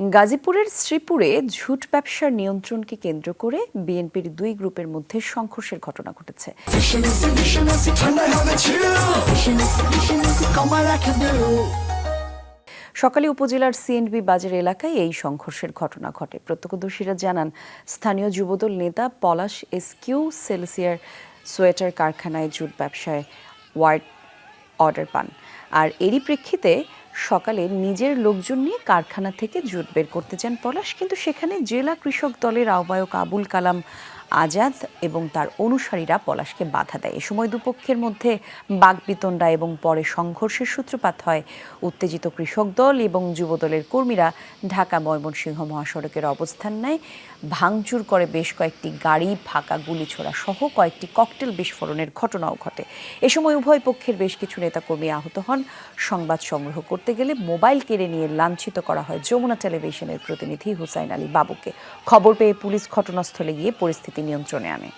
গাজীপুরের শ্রীপুরে ঝুট ব্যবসার নিয়ন্ত্রণকে কেন্দ্র করে বিএনপির দুই গ্রুপের মধ্যে সংঘর্ষের ঘটনা ঘটেছে। সকালে উপজেলার সিএনবি বাজার এলাকায় এই সংঘর্ষের ঘটনা ঘটে। প্রত্যক্ষদর্শীরা জানান, স্থানীয় যুবদল নেতা পলাশ এসকিউ সেলসিয়ার সোয়েটার কারখানায় জুট ব্যবসায় ওয়ার্ড অর্ডার পান। আর এরই প্রেক্ষিতে সকালে নিজের লোকজন নিয়ে কারখানা থেকে জোট বের করতে যান পলাশ, কিন্তু সেখানে জেলা কৃষক দলের আহ্বায়ক আবুল কালাম আজাদ এবং তার অনুসারীরা পলাশকে বাধা দেয়। এ সময় দুপক্ষের মধ্যে বাগবিতণ্ডা এবং পরে সংঘর্ষের সূত্রপাত হয়। উত্তেজিত কৃষক দল এবং যুবদলের কর্মীরা ঢাকা ময়মনসিংহ মহাসড়কের অবস্থান নেয়। ভাঙচুর করে বেশ কয়েকটি গাড়ি, ফাঁকা গুলি ছোড়া সহ কয়েকটি ককটেল বিস্ফোরণের ঘটনাও ঘটে। এ সময় উভয় পক্ষের বেশ কিছু নেতাকর্মী আহত হন। সংবাদ সংগ্রহ করতে গেলে মোবাইল কেড়ে নিয়ে লাঞ্ছিত করা হয় যমুনা টেলিভিশনের প্রতিনিধি হুসাইন আলী বাবুকে। খবর পেয়ে পুলিশ ঘটনাস্থলে গিয়ে নিয়ন্ত্রণে আনে।